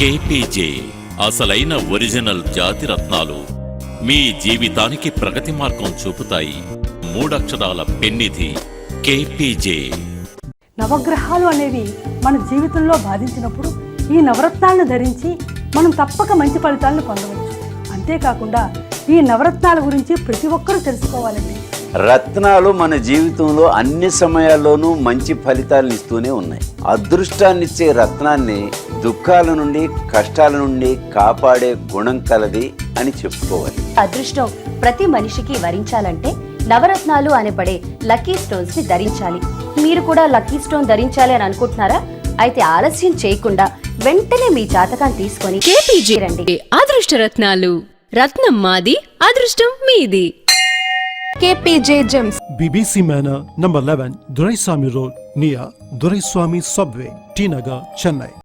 కేపీజే అసలైన ఒరిజినల్ జాతి రత్నాలు మీ జీవితానికి ప్రగతి మార్గం చూపుతాయి. మూడక్షరాల పెన్నిధి కేపీజే నవగ్రహాలు అనేవి మన జీవితంలో బాధించినప్పుడు ఈ నవరత్నాలను ధరించి మనం తప్పక మంచి ఫలితాలను పొందవచ్చు. అంతేకాకుండా ఈ నవరత్నాల గురించి ప్రతి ఒక్కరూ తెలుసుకోవాలండి. రత్నాలు మన జీవితంలో అన్ని సమయాల్లోనూ మంచి ఫలితాలను ఇస్తూనే ఉన్నాయి. అదృష్టాన్నిచ్చే రత్నాన్ని దుఃఖాల నుండి కష్టాల నుండి కాపాడే గుణం కలది అని చెప్పుకోవాలి. అదృష్టం ప్రతి మనిషికి వరించాలంటే నవరత్నాలు అనబడే లక్కీ స్టోన్స్ని ధరించాలి. మీరు కూడా లక్కీ స్టోన్ ధరించాలి అని అనుకుంటున్నారా? అయితే ఆలస్యం చేయకుండా వెంటనే మీ జాతకాన్ని తీసుకొని రండి. అదృష్ట రత్నాలు రత్నం మాది అదృష్టం మీది KPJ gems BBC Manor, number 11, Duraiswamy Road, near Duraiswamy Subway, T Nagar, Chennai.